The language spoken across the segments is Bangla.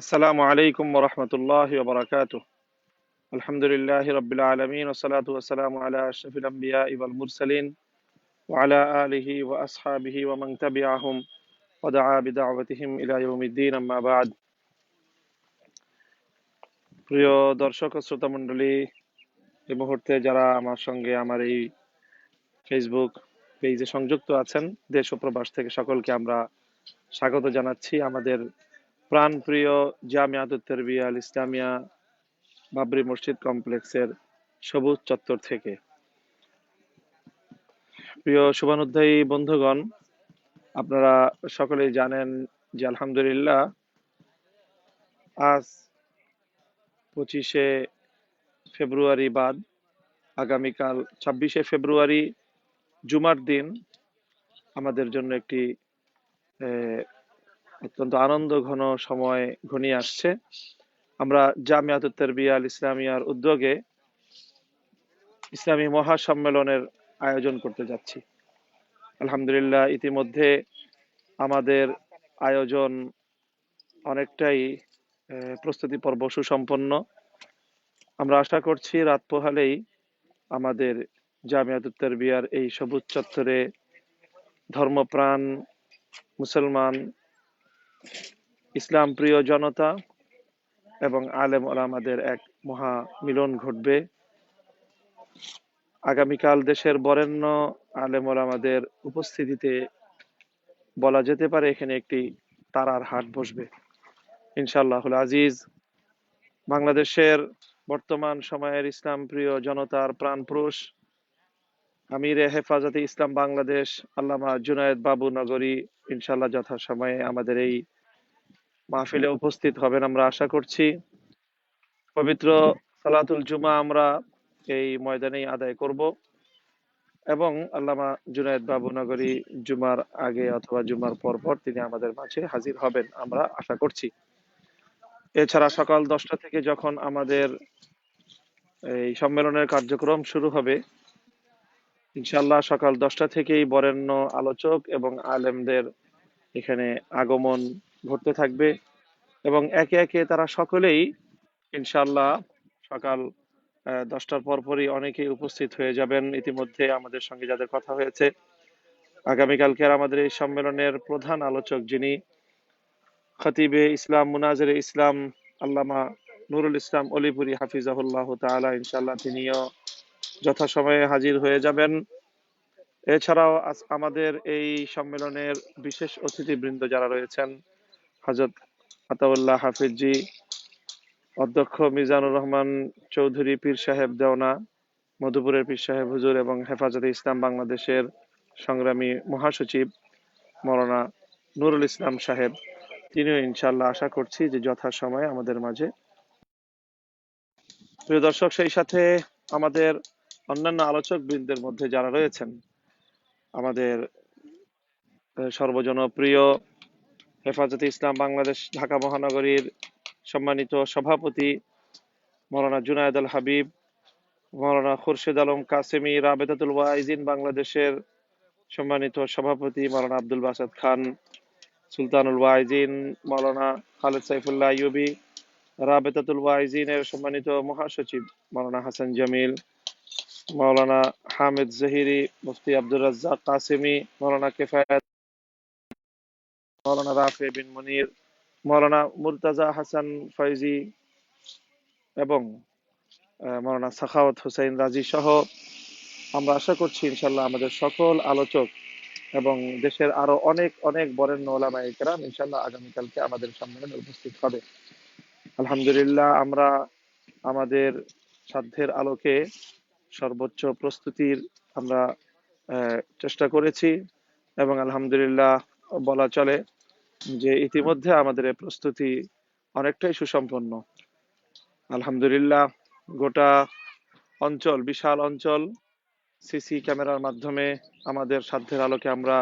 আসসালামু আলাইকুম আলহামদুলিল্লাহ রবিল আলমিন আলা আম্বিয়া ইবাল মুরসালিন ওয়ালা আসহাবিহি বিদাওয়াতিহিম প্রিয় দর্শক শ্রোতা মণ্ডলী, এই মুহূর্তে যারা আমার সঙ্গে আমার এই ফেসবুক পেজে সংযুক্ত আছেন, দেশ ও প্রবাস থেকে সকলকে আমরা স্বাগত জানাচ্ছি। আমাদের প্রাণপ্রিয় জামিয়াতুত তেরবিয়া, আল ইসলামিয়া বাবরি মসজিদ কমপ্লেক্সের সবুজ চত্বর থেকে। প্রিয় শুভানুধ্যায়ী বন্ধুগণ, আপনারা সকলেই জানেন যে আলহামদুলিল্লাহ আজ পঁচিশে ফেব্রুয়ারি বাদ, আগামীকাল ছাব্বিশে ফেব্রুয়ারি জুমার দিন আমাদের জন্য একটি অত্যন্ত আনন্দ ঘন সময় ঘনিয়ে আসছে। আমরা জামিয়াতুত তেরবিয়া আল ইসলামিয়ার উদ্যোগে ইসলামী মহাসম্মেলনের আয়োজন করতে যাচ্ছি। আলহামদুলিল্লাহ, ইতিমধ্যে আমাদের আয়োজন অনেকটাই প্রস্তুতি পর্ব সুসম্পন্ন। আমরা আশা করছি রাত পোহালেই আমাদের জামিয়াতুত তেরবিয়ার এই সবুজ চত্বরে ধর্মপ্রাণ, মুসলমান ইসলাম প্রিয় জনতা এবং আলেম ওলামাদের এক মহা মিলন ঘটবে। আগামীকাল দেশের বরেণ্য আলেম ওলামাদের উপস্থিতিতে বলা যেতে পারে এখানে একটি তারার হাট বসবে। ইনশাআল্লাহুল আজিজ, বাংলাদেশের বর্তমান সময়ের ইসলাম প্রিয় জনতার প্রাণপুরুষ আমিরে হেফাজতে ইসলাম বাংলাদেশ, আল্লামা জুনায়েদ বাবু নগরী, ইনশাআল্লাহ যথাসময়ে আমাদের এই মাহফিলে উপস্থিত হবেন আমরা আশা করছি। পবিত্র সালাতুল জুমা আমরা এই ময়দানেই আদায় করব এবং আল্লামা জুনায়েদ বাবু নগরী জুমার আগে অথবা জুমার পর পর তিনি আমাদের মাঝে হাজির হবেন আমরা আশা করছি। এছাড়া সকাল দশটা থেকে যখন আমাদের এই সম্মেলনের কার্যক্রম শুরু হবে ইনশাল্লাহ সকাল দশটা থেকেই বরেণ্য আলোচক এবং আলেমদের এখানে আগমন ঘটতে থাকবে এবং একে একে তারা সকলেই ইনশাল্লাহ সকাল দশটার পরপরই অনেকেই উপস্থিত হয়ে যাবেন। ইতিমধ্যে আমাদের সঙ্গে যাদের কথা হয়েছে আগামীকালকের আমাদের এই সম্মেলনের প্রধান আলোচক যিনি খতিবে ইসলাম মুনাজের ইসলাম আল্লামা নুরুল ইসলাম অলিপুরি হাফিজাহুল্লাহ তাআলা ইনশাল্লাহ তিনিও যথাসময়ে হাজির হয়ে যাবেন। এছাড়াও আমাদের এই সম্মেলনের বিশেষ অতিথিবৃন্দ যারা রয়েছেন হজরত আতাউল্লাহ হাফিজি অধ্যক্ষ মিজানুর রহমান চৌধুরী পীর সাহেব দেওনা, মধুপুরের পীর সাহেব হুজুর এবং হেফাজতে ইসলাম বাংলাদেশের সংগ্রামী মহাসচিব মৌলানা নুরুল ইসলাম সাহেব। তিনিও ইনশাল্লাহ আশা করছি যে যথাসময়ে আমাদের মাঝে। প্রিয় দর্শক, সেই সাথে আমাদের অন্যান্য আলোচক বৃন্দের মধ্যে যারা রয়েছেন, আমাদের সর্বজনপ্রিয় হেফাজতে ইসলাম বাংলাদেশ ঢাকা মহানগরীর সম্মানিত সভাপতি মৌলানা জুনায়দ আল হাবিব, মৌলানা খুরশেদ আলম কাসেমি রাবেতাতুল ওয়াইজিন বাংলাদেশের সম্মানিত সভাপতি মৌলানা আব্দুল বাসাদ খান, সুলতানুল ওয়াইজিন, মৌলানা খালেদ সাইফুল্লাহ ইউবি রাবেতাতুল ওয়াইজিনের সম্মানিত মহাসচিব মৌলানা হাসান জামিল মৌলানা হামিদ জহিরি, মুফতি আব্দুর রাজ্জাক কাসেমি মৌলানা কেফায়াত মৌলানা রাফে বিন মুনির মৌলানা মুরতাজা হাসান ফয়জি এবং মৌলানা সাখাওয়াত হোসেন রাজি সহ আমরা আশা করছি ইনশাল্লাহ আমাদের সকল আলোচক এবং দেশের আরও অনেক অনেক বরেণ্য ওলামা ইকরাম ইনশাল্লাহ আগামীকালকে আমাদের সম্মেলনে উপস্থিত হবে। আলহামদুলিল্লাহ আমরা আমাদের সাধ্যের আলোকে সর্বোচ্চ প্রস্তুতির আমরা চেষ্টা করেছি এবং আলহামদুলিল্লাহ বলা চলে যে ইতিমধ্যে আমাদের প্রস্তুতি অনেকটাই সুসম্পন্ন। আলহামদুলিল্লাহ গোটা অঞ্চল, বিশাল অঞ্চল সিসি ক্যামেরার মাধ্যমে আমাদের সাধ্যের আলোকে আমরা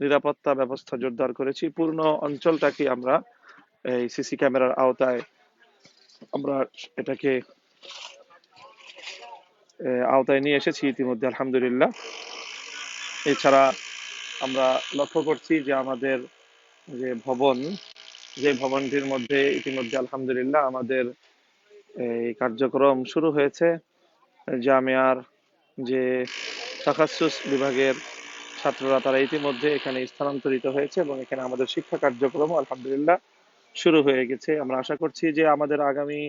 নিরাপত্তা ব্যবস্থা জোরদার করেছি। পূর্ণ অঞ্চলটাকে আমরা এই সিসি ক্যামেরার আওতায় আমরা এটাকে আওতায় নিয়ে এসেছি ইতিমধ্যে, আলহামদুলিল্লাহ। এছাড়া আমরা লক্ষ্য করছি যে আমাদের যে ভবন, যে ভবনটির মধ্যে ইতিমধ্যে, আলহামদুলিল্লাহ, আমাদের এই কার্যক্রম শুরু হয়েছে। জামিয়ার যে তাকাসুস বিভাগের ছাত্ররা, তারা ইতিমধ্যে এখানে স্থানান্তরিত হয়েছে এবং এখানে আমাদের শিক্ষা কার্যক্রম আলহামদুলিল্লাহ, শুরু হয়ে গেছে। আমরা আশা করছি যে আমাদের আগামী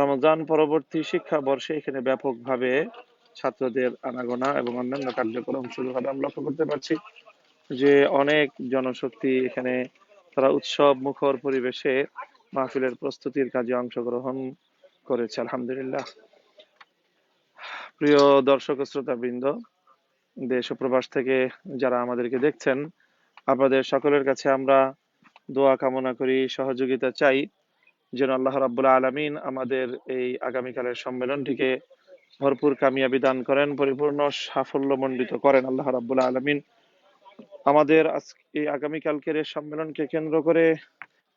রমজান পরবর্তী শিক্ষা বর্ষে এখানে ব্যাপকভাবে ছাত্রদের আনাগোনা এবং অন্যান্য কার্যক্রম শুরু হবে আমরা লক্ষ্য করতে পারছি যে অনেক জনশক্তি এখানে, তারা উৎসব মুখর পরিবেশে মাহফিলের প্রস্তুতির কাজে অংশগ্রহণ করেছে, আলহামদুলিল্লাহ। প্রিয় দর্শক শ্রোতা বৃন্দ দেশ প্রবাস থেকে যারা আমাদেরকে দেখছেন, আপনাদের সকলের কাছে আমরা দোয়া কামনা করি, সহযোগিতা চাই। যেন আল্লাহ রাব্বুল আলমিন আমাদের এই আগামীকালের সম্মেলনটিকে ভরপুর কামিয়াবি দান করেন, পরিপূর্ণ সাফল্যমণ্ডিত করেন আল্লাহ রাব্বুল আলামিন। আমাদের আজকে আগামীকালকের এই সম্মেলনকে কেন্দ্র করে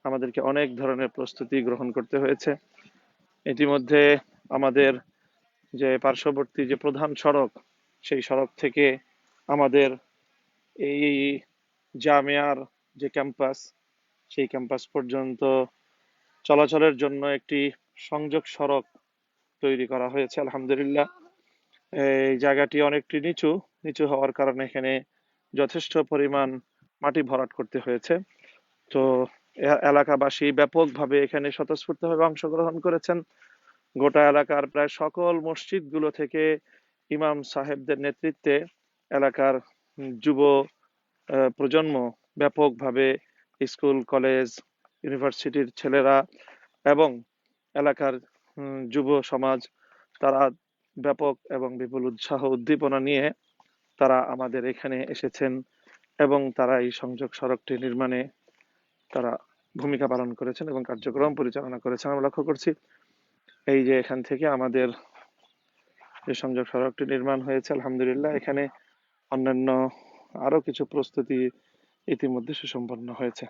আমাদেরকে অনেক ধরনের প্রস্তুতি গ্রহণ করতে হয়েছে। ইতিমধ্যে আমাদের যে পার্শ্ববর্তী যে প্রধান সড়ক, সেই সড়ক থেকে আমাদের এই জামিয়ার যে ক্যাম্পাস, সেই ক্যাম্পাস পর্যন্ত চলাচলের জন্য একটি সংযোগ সড়ক তৈরি করা হয়েছে, আলহামদুলিল্লাহ। এই জায়গাটি অনেকটি নিচু নিচু হওয়ার কারণে এখানে যথেষ্ট পরিমাণ মাটি ভরাট করতে হয়েছে। তো এলাকাবাসী ব্যাপকভাবে এখানে স্বতঃস্ফূর্তভাবে অংশগ্রহণ করেছেন। গোটা এলাকার প্রায় সকল মসজিদগুলো থেকে ইমাম সাহেবদের নেতৃত্বে এলাকার যুব প্রজন্ম ব্যাপকভাবে স্কুল, কলেজ ইউনিভার্সিটির ছেলেরা এবং এলাকার যুব সমাজ, তারা ব্যাপক এবং বিপুল উৎসাহ উদ্দীপনা নিয়ে তারা আমাদের এখানে এসেছেন এবং তারা এই সংযোগ সড়কটি নির্মাণে তারা ভূমিকা পালন করেছেন এবং কার্যক্রম পরিচালনা করেছেন। আমরা লক্ষ্য করছি এই যে এখান থেকে আমাদের যে সংযোগ সড়কটি নির্মাণ হয়েছে, আলহামদুলিল্লাহ, এখানে অন্যান্য আরও কিছু প্রস্তুতি ইতিমধ্যে সুসম্পন্ন হয়েছে।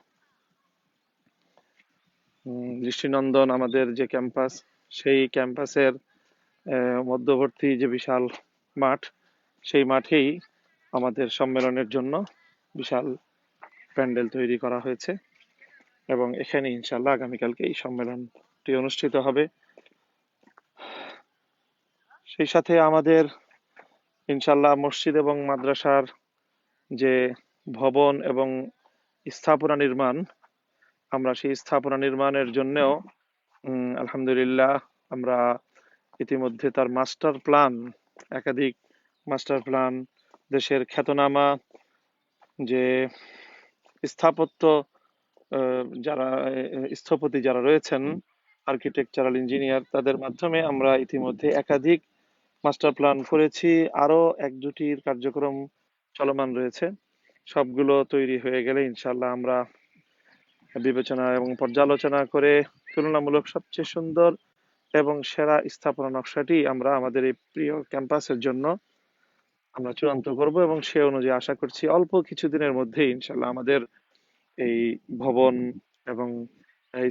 দৃষ্টিনন্দন আমাদের যে ক্যাম্পাস, সেই ক্যাম্পাসের মধ্যবর্তী যে বিশাল মাঠ, সেই মাঠেই আমাদের সম্মেলনের জন্য বিশাল প্যান্ডেল তৈরি করা হয়েছে এবং এখানে ইনশাল্লাহ আগামীকালকে এই সম্মেলনটি অনুষ্ঠিত হবে। সেই সাথে আমাদের ইনশাল্লাহ মসজিদ এবং মাদ্রাসার যে ভবন এবং স্থাপনা নির্মাণ আমরা সেই স্থাপনা নির্মাণের জন্যও আলহামদুলিল্লাহ আমরা ইতিমধ্যে তার মাস্টার প্ল্যান, একাধিক মাস্টার প্ল্যান, দেশের খ্যাতনামা, যে স্থাপত্য যারা, স্থপতি যারা রয়েছেন আর্কিটেকচারাল ইঞ্জিনিয়ার তাদের মাধ্যমে আমরা ইতিমধ্যে একাধিক মাস্টার প্ল্যান করেছি। আরও এক দুটির কার্যক্রম চলমান রয়েছে। সবগুলো তৈরি হয়ে গেলে ইনশাল্লাহ আমরা বিবেচনা এবং পর্যালোচনা করে তুলনামূলক সবচেয়ে সুন্দর এবং সেরা স্থাপনা নকশাটি আমরা আমাদের এই প্রিয় ক্যাম্পাসের জন্য আমরা চূড়ান্ত করব এবং সে অনুযায়ী আশা করছি অল্প কিছুদিনের মধ্যেই ইনশাল্লাহ আমাদের এই ভবন এবং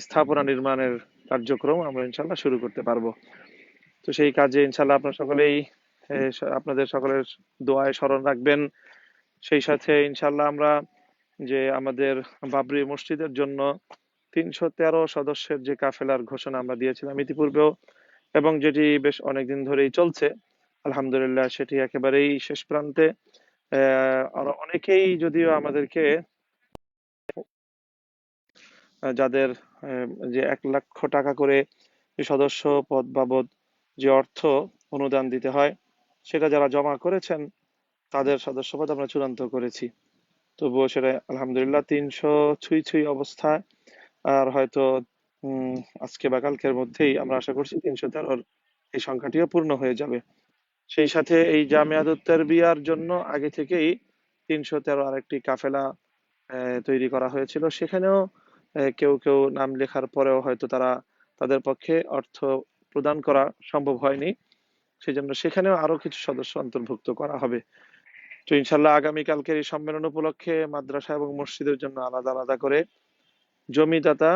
স্থাপনা নির্মাণের কার্যক্রম আমরা ইনশাল্লাহ শুরু করতে পারব। তো সেই কাজে ইনশাল্লাহ আপনার সকলেই আপনাদের সকলের দোয়ায় স্মরণ রাখবেন। সেই সাথে ইনশাল্লাহ আমরা যে আমাদের বাবরি মসজিদের জন্য তিনশো তেরো সদস্যের যে কাফেলার ঘোষণা আমরা দিয়েছিলাম ইতিপূর্বেও, এবং যেটি বেশ অনেকদিন ধরেই চলছে, আলহামদুলিল্লাহ সেটি একেবারেই শেষ প্রান্তে। আরও অনেকেই যদিও আমাদেরকে যাদের যে এক লক্ষ টাকা করে সদস্য পদ বাবদ যে অর্থ অনুদান দিতে হয়, সেটা যারা জমা করেছেন, তাদের সদস্যপদ আমরা চূড়ান্ত করেছি। তবুও সেটা আলহামদুলিল্লাহ, তিনশো ছুঁই ছুঁই অবস্থায়। আর হয়তো আজকে বা কালকের মধ্যেই আমরা আশা করছি তিনশো তেরোর এই সংখ্যাটিও পূর্ণ হয়ে যাবে। সেই সাথে এই জামিয়াতুত তারবিয়ার জন্য আগে থেকেই তিনশো তেরো আরেকটি কাফেলা তৈরি করা হয়েছিল। সেখানেও কেউ কেউ নাম লেখার পরেও হয়তো তারা তাদের পক্ষে অর্থ প্রদান করা সম্ভব হয়নি। সেজন্য সেখানেও আরও কিছু সদস্য অন্তর্ভুক্ত করা হবে। তো ইনশাল্লাহ আগামীকালকের এই সম্মেলন উপলক্ষে মাদ্রাসা এবং মসজিদের জন্য আলাদা আলাদা করে জমিদাতা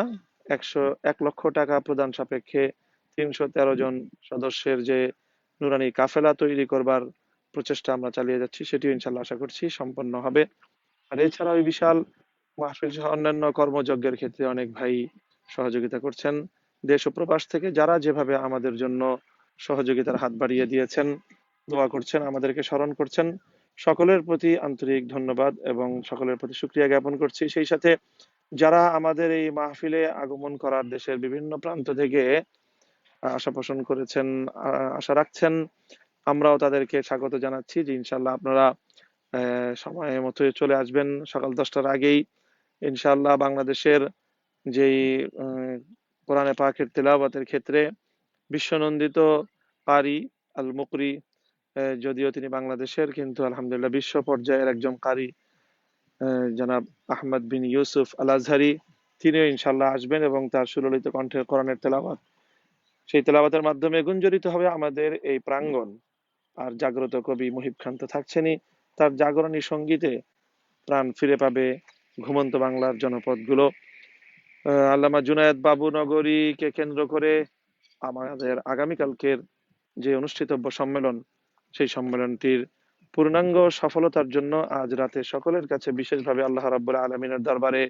একশো এক লক্ষ টাকা প্রদান সাপেক্ষে তিনশো তেরো জন সদস্যের যে নুরানি কাফেলা তৈরি করবার প্রচেষ্টা আমরা চালিয়ে যাচ্ছি, সেটিও ইনশাল্লাহ আশা করছি সম্পন্ন হবে। আর এছাড়াও ওই বিশাল মাহফিল সহ অন্যান্য কর্মযজ্ঞের ক্ষেত্রে অনেক ভাই সহযোগিতা করছেন। দেশ ও প্রবাস থেকে যারা যেভাবে আমাদের জন্য সহযোগিতার হাত বাড়িয়ে দিয়েছেন, দোয়া করছেন, আমাদেরকে স্মরণ করছেন সকলের প্রতি আন্তরিক ধন্যবাদ এবং সকলের প্রতি সুক্রিয়া জ্ঞাপন করছি। সেই সাথে যারা আমাদের এই মাহফিলে আগমন করার দেশের বিভিন্ন প্রান্ত থেকে আশা পোষণ করেছেন আশা রাখছেন, আমরাও তাদেরকে স্বাগত জানাচ্ছি যে ইনশাল্লাহ আপনারা সময় মতো চলে আসবেন। সকাল দশটার আগেই ইনশাল্লাহ বাংলাদেশের যেই কোরআনে পাকের তেলাওয়াতের ক্ষেত্রে বিশ্বনন্দিত পারি আল মুকরি যদিও তিনি বাংলাদেশের, কিন্তু আলহামদুলিল্লাহ বিশ্ব পর্যায়ের একজন কারি জনাব আহমদ বিন ইউসুফ আল আজহারি তিনিও ইনশাল্লাহ আসবেন এবং তার সুললিত কণ্ঠে কোরআনের তেলাওয়াত। সেই তেলাওয়াতের মাধ্যমে গুঞ্জরিত হবে আমাদের এই প্রাঙ্গণ। আর জাগ্রত কবি মুহিব খান তো থাকছেনই। তার জাগরণী সঙ্গীতে প্রাণ ফিরে পাবে ঘুমন্ত বাংলার জনপদগুলো। আল্লামা জুনায়েদ বাবু নগরীকে কেন্দ্র করে আমাদের আগামীকালকের যে অনুষ্ঠিতব্য সম্মেলন সেই সম্মেলনটির পূর্ণাঙ্গ সফলতার জন্য আজ রাতে সকলের কাছে বিশেষভাবে আল্লাহ রাব্বুল আলমিনের দরবারে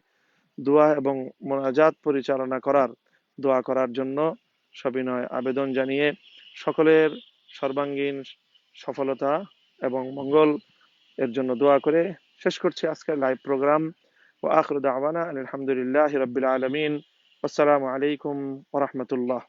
দোয়া এবং মোনাজাত পরিচালনা করার, দোয়া করার জন্য সবিনয় আবেদন জানিয়ে সকলের সর্বাঙ্গীন সফলতা এবং মঙ্গল এর জন্য দোয়া করে শেষ করছি আজকের লাইভ প্রোগ্রাম। ও আখরুদ আওয়ানা আলহামদুলিল্লাহ রবিল আলমিন। আসসালামু আলাইকুম ওরহমতুল্লাহ